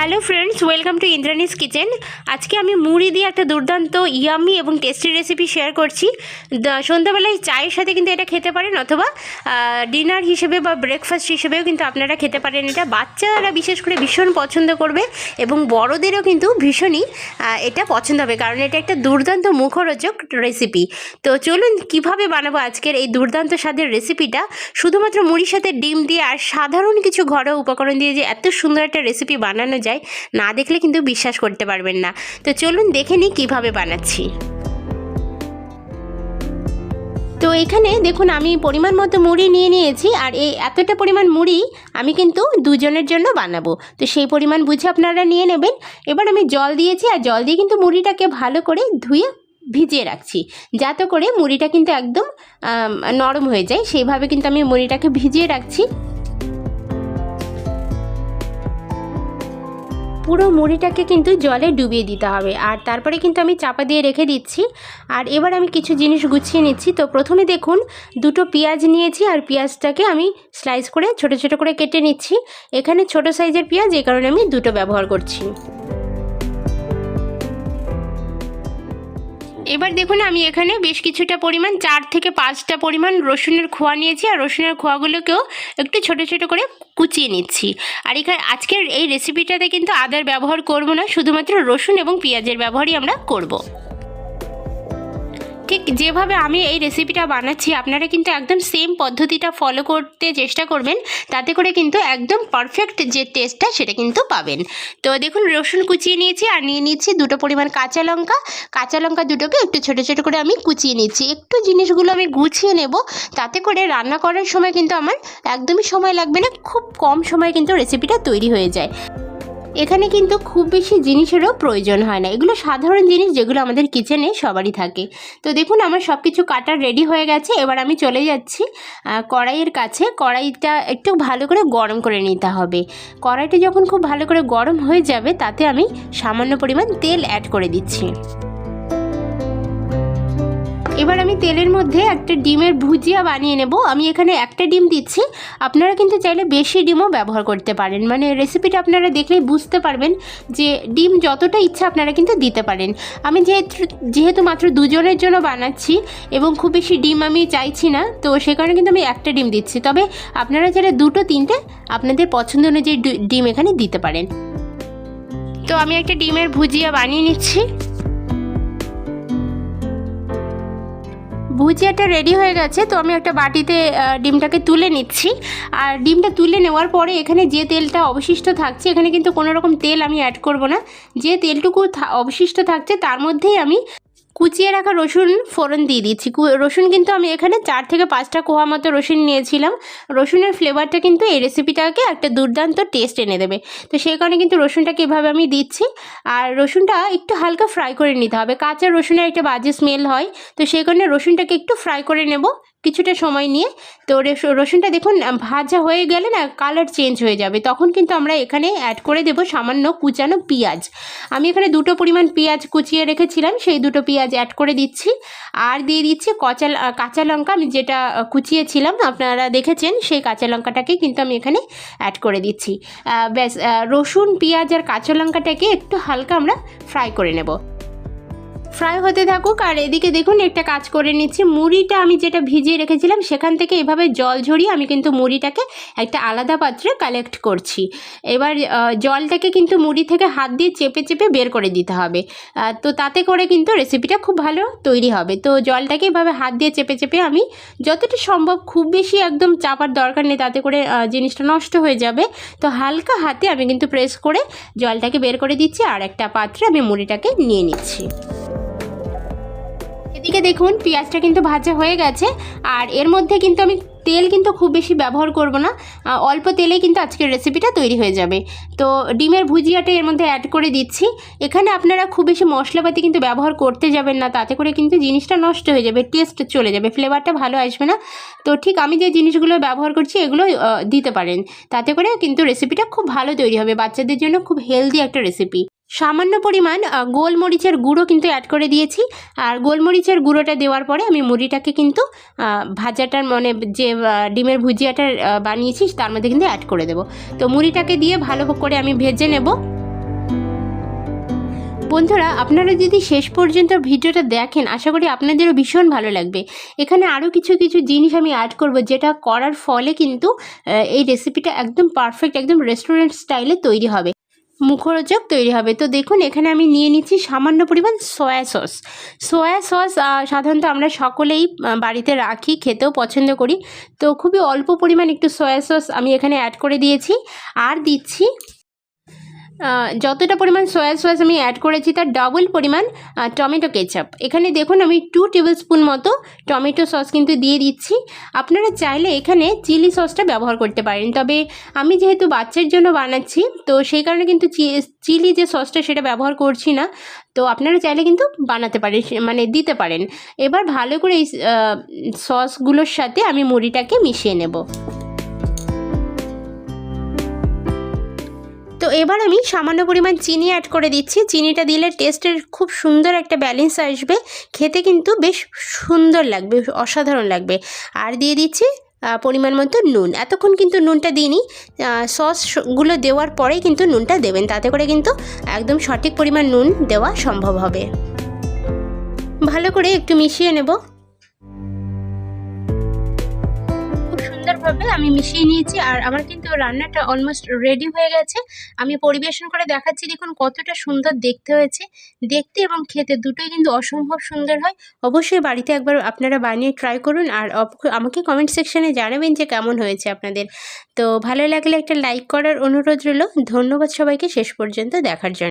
Hello friends, welcome to Indrani's kitchen. আজকে আমি মুড়ি দিয়ে একটা দুর্দান্ত ইয়ামি এবং টেস্টি রেসিপি শেয়ার করছি। সন্ধ্যাবেলায় চায়ের সাথে কিন্তু এটা খেতে পারেন অথবা ডিনার হিসেবে বা ব্রেকফাস্ট হিসেবেও কিন্তু আপনারা খেতে পারেন এটা। বাচ্চারা বিশেষ করে ভীষণ পছন্দ করবে এবং বড়দেরও কিন্তু ভীষণই এটা পছন্দ হবে কারণ এটা একটা দুর্দান্ত মুখরোচক রেসিপি তো চলুন কীভাবে বানাবো আজকের এই দুর্দান্ত স্বাদের রেসিপিটা শুধুমাত্র মুড়ির সাথে ডিম দিয়ে আর সাধারণ কিছু ঘরোয়া উপকরণ দিয়ে যে এত সুন্দর একটা রেসিপি বানানো যায় না দেখলে কিন্তু বিশ্বাস করতে পারবেন না। তো চলুন দেখে নিই কীভাবে বানাচ্ছি। তো এখানে দেখুন আমি পরিমাণ মতো মুড়ি নিয়ে নিয়েছি, আর এই এতটা পরিমাণ মুড়ি আমি কিন্তু দুজনের জন্য বানাবো। তো সেই পরিমাণ বুঝে আপনারা নিয়ে নেবেন। এবার আমি জল দিয়েছি, আর জল দিয়ে কিন্তু মুড়িটাকে ভালো করে ধুয়ে ভিজিয়ে রাখছি। যাতে করে মুড়িটা কিন্তু একদম নরম হয়ে যায়। সেইভাবে কিন্তু আমি মুড়িটাকে ভিজিয়ে রাখছি। পুরো মুড়িটাকে কিন্তু জলে ডুবিয়ে দিতে হবে। আর তারপরে কিন্তু আমি চাপা দিয়ে রেখে দিচ্ছি। আর এবার আমি কিছু জিনিস গুছিয়ে নিচ্ছি। তো প্রথমে দেখুন, দুটো পেঁয়াজ নিয়েছি আর পেঁয়াজটাকে আমি স্লাইস করে ছোট ছোট করে কেটে নিচ্ছি। এখানে ছোট সাইজের পেঁয়াজ এই কারণে আমি দুটো ব্যবহার করছি। এবার দেখুন, আমি এখানে বেশ কিছুটা পরিমাণ, চার থেকে পাঁচটা পরিমাণ রসুনের খোয়া নিয়েছি। আর রসুনের খোয়াগুলোকেও একটু ছোট ছোট করে কুচিয়ে নিচ্ছি। আর এখানে আজকের এই রেসিপিটাতে কিন্তু আদার ব্যবহার করব না, শুধুমাত্র রসুন এবং পেঁয়াজের ব্যবহারই আমরা করব। ঠিক যেভাবে আমি এই রেসিপিটা বানাচ্ছি, আপনারা কিন্তু একদম সেম পদ্ধতিটা ফলো করতে চেষ্টা করবেন। তাতে করে কিন্তু একদম পারফেক্ট যে টেস্টটা সেটা কিন্তু পাবেন। তো দেখুন, রসুন কুচিয়ে নিয়েছি আর নিয়ে নিচ্ছি দুটো পরিমাণ কাঁচা লঙ্কা। কাঁচা লঙ্কা দুটোকে একটু ছোটো ছোটো করে আমি কুচিয়ে নিচ্ছি। একটু জিনিসগুলো আমি গুছিয়ে নেব, তাতে করে রান্না করার সময় কিন্তু আমার একদমই সময় লাগবে না, খুব কম সময়ে কিন্তু রেসিপিটা তৈরি হয়ে যায়। এখানে কিন্তু খুব বেশি জিনিসেরও প্রয়োজন হয় না। এগুলো সাধারণ জিনিস যেগুলো আমাদের কিচেনে সবারই থাকে। তো দেখুন, আমার সব কিছু কাটার রেডি হয়ে গেছে। এবার আমি চলে যাচ্ছি কড়াইয়ের কাছে। কড়াইটা একটু ভালো করে গরম করে নিতে হবে। কড়াইটা যখন খুব ভালো করে গরম হয়ে যাবে, তাতে আমি সামান্য পরিমাণ তেল অ্যাড করে দিচ্ছি। এবার আমি তেলের মধ্যে একটা ডিমের ভুজিয়া বানিয়ে নেব। আমি এখানে একটা ডিম দিচ্ছি। আপনারা কিন্তু চাইলে বেশি ডিমও ব্যবহার করতে পারেন। মানে রেসিপিটা আপনারা দেখলেই বুঝতে পারবেন যে ডিম যতটা ইচ্ছা আপনারা কিন্তু দিতে পারেন। আমি যেহেতু যেহেতু মাত্র দুজনের জন্য বানাচ্ছি এবং খুব বেশি ডিম আমি চাইছি না, তো সে কারণে কিন্তু আমি একটা ডিম দিচ্ছি। তবে আপনারা চাইলে দুটো, তিনটে আপনাদের পছন্দ অনুযায়ী ডিম এখানে দিতে পারেন। তো আমি একটা ডিমের ভুজিয়া বানিয়ে নিচ্ছি। ভুজিয়াটা রেডি হয়ে গেছে, তো আমি একটা বাটিতে ডিমটাকে তুলে নিচ্ছি। আর ডিমটা তুলে নেওয়ার পরে এখানে যে তেলটা অবশিষ্ট থাকছে, এখানে কিন্তু কোনো রকম তেল আমি অ্যাড করব না। যে তেলটুকু অবশিষ্ট থাকছে, তার মধ্যেই আমি কুচিয়ে রাখা রসুন ফোড়ন দিয়ে দিচ্ছি। রসুন কিন্তু আমি এখানে চার থেকে পাঁচটা কোয়া মতো রসুন নিয়েছিলাম। রসুনের ফ্লেভারটা কিন্তু এই রেসিপিটাকে একটা দুর্দান্ত টেস্ট এনে দেবে। তো সেই কারণে কিন্তু রসুনটাকে এভাবে আমি দিচ্ছি। আর রসুনটা একটু হালকা ফ্রাই করে নিতে হবে। কাঁচা রসুনের একটা বাজে স্মেল হয়। তো সেই কারণে রসুনটাকে একটু ফ্রাই করে নেব কিছুটা সময় নিয়ে। তো রেস- রসুনটা দেখুন ভাজা হয়ে গেলে না কালার চেঞ্জ হয়ে যাবে। তখন কিন্তু আমরা এখানে অ্যাড করে দেব সামান্য কুচানো পেঁয়াজ। আমি এখানে দুটো পরিমাণ পেঁয়াজ কুচিয়ে রেখেছিলাম। সেই দুটো পেঁয়াজ অ্যাড করে দিচ্ছি। আর দিয়ে দিচ্ছি কচা কাঁচা লঙ্কা। আমি যেটা কুচিয়েছিলাম, আপনারা দেখেছেন, সেই কাঁচা লঙ্কাটাকে কিন্তু আমি এখানে অ্যাড করে দিচ্ছি। ব্যাস রসুন, পেঁয়াজ আর কাঁচা লঙ্কাটাকে একটু হালকা আমরা ফ্রাই করে নেব। ফ্রাই হতে থাকুক, আর এদিকে দেখুন একটা কাজ করে নিচ্ছি। মুড়িটা আমি যেটা ভিজিয়ে রেখেছিলাম, সেখান থেকে এভাবে জল ঝরিয়ে আমি কিন্তু মুড়িটাকে একটা আলাদা পাত্রে কালেক্ট করছি। এবার জলটাকে কিন্তু মুড়ি থেকে হাত দিয়ে চেপে চেপে বের করে দিতে হবে। তো তাতে করে কিন্তু রেসিপিটা খুব ভালো তৈরি হবে। তো জলটাকে এভাবে হাত দিয়ে চেপে চেপে আমি যতটা সম্ভব খুব বেশি একদম চাপার দরকার নেই, তাতে করে জিনিসটা নষ্ট হয়ে যাবে। তো হালকা হাতে আমি কিন্তু প্রেস করে জলটাকে বের করে দিচ্ছি, আর একটা পাত্রে আমি মুড়িটাকে নিয়ে নিচ্ছি। এদিকে দেখুন, পেঁয়াজটা কিন্তু ভাজা হয়ে গেছে, আর এর মধ্যে কিন্তু আমি তেল কিন্তু খুব বেশি ব্যবহার করব না অল্প তেলে কিন্তু আজকের রেসিপিটা তৈরি হয়ে যাবে। তো ডিমের ভুজিয়াটা এর মধ্যে অ্যাড করে দিচ্ছি। এখানে আপনারা খুব বেশি মশলাপাতি কিন্তু ব্যবহার করতে যাবেন না, তাতে করে কিন্তু জিনিসটা নষ্ট হয়ে যাবে টেস্ট চলে যাবে ফ্লেভারটা ভালো আসবে না। তো ঠিক আমি যে জিনিসগুলো ব্যবহার করছি এগুলো দিতে পারেন, তাতে করে কিন্তু রেসিপিটা খুব ভালো তৈরি হবে, বাচ্চাদের জন্য খুব হেলদি একটা রেসিপি সামান্য পরিমাণ গোলমরিচের গুঁড়ো কিন্তু অ্যাড করে দিয়েছি। আর গোলমরিচের গুঁড়োটা দেওয়ার পরে আমি মুড়িটাকে কিন্তু ভাজাটার মানে যে ডিমের ভুজিয়াটা বানিয়েছি তার মধ্যে কিন্তু অ্যাড করে দেবো। তো মুড়িটাকে দিয়ে ভালো করে আমি ভেজে নেব। বন্ধুরা, আপনারা যদি শেষ পর্যন্ত ভিডিওটা দেখেন, আশা করি আপনাদেরও ভীষণ ভালো লাগবে। এখানে আরও কিছু কিছু জিনিস আমি অ্যাড করব যেটা করার ফলে কিন্তু এই রেসিপিটা একদম পারফেক্ট একদম রেস্টুরেন্ট স্টাইলে তৈরি হবে। মুখরোচক তৈরি হবে। তো দেখুন, এখানে আমি নিয়ে নিচ্ছি সামান্য পরিমাণ সয়া সস। সয়া সস সাধারণত আমরা সকলেই বাড়িতে রাখি, খেতেও পছন্দ করি। তো খুবই অল্প পরিমাণ একটু সয়া সস আমি এখানে অ্যাড করে দিয়েছি। আর দিচ্ছি যতটা পরিমাণ সয়া সস আমি অ্যাড করেছি তার ডাবল পরিমাণ টমেটো কেচাপ এখানে দেখুন আমি টু টেবিল স্পুন মতো টমেটো সস কিন্তু দিয়ে দিচ্ছি। আপনারা চাইলে এখানে চিলি সসটা ব্যবহার করতে পারেন। তবে আমি যেহেতু বাচ্চার জন্য বানাচ্ছি, তো সেই কারণে কিন্তু চিলি যে সসটা সেটা ব্যবহার করছি না। তো আপনারা চাইলে কিন্তু বানাতে পারেন মানে দিতে পারেন। এবার ভালো করে এই সসগুলোর সাথে আমি মুড়িটাকে মিশিয়ে নেব। তো এবার আমি সামান্য পরিমাণ চিনি অ্যাড করে দিচ্ছি। চিনিটা দিলে টেস্টের খুব সুন্দর একটা ব্যালেন্স আসবে। খেতে কিন্তু বেশ সুন্দর লাগবে, অসাধারণ লাগবে। আর দিয়ে দিচ্ছি পরিমাণ মতো নুন। এতক্ষণ কিন্তু নুনটা দিইনি। সসগুলো দেওয়ার পরেই কিন্তু নুনটা দেবেন। তাতে করে কিন্তু একদম সঠিক পরিমাণ নুন দেওয়া সম্ভব হবে। ভালো করে একটু মিশিয়ে নেব। সুন্দরভাবে আমি মিশিয়ে নিয়েছি আর আমার কিন্তু রান্নাটা অলমোস্ট রেডি হয়ে গেছে। আমি পরিবেশন করে দেখাচ্ছি দেখুন কতটা সুন্দর দেখতে হয়েছে। দেখতে এবং খেতে দুটোই কিন্তু অসম্ভব সুন্দর হয়। অবশ্যই বাড়িতে একবার আপনারা বানিয়ে ট্রাই করুন আর আমাকে কমেন্ট সেকশনে জানাবেন যে কেমন হয়েছে আপনাদের। তো ভালো লাগলে একটা লাইক করার অনুরোধ রইল। ধন্যবাদ সবাইকে। শেষ পর্যন্ত দেখার জন্য।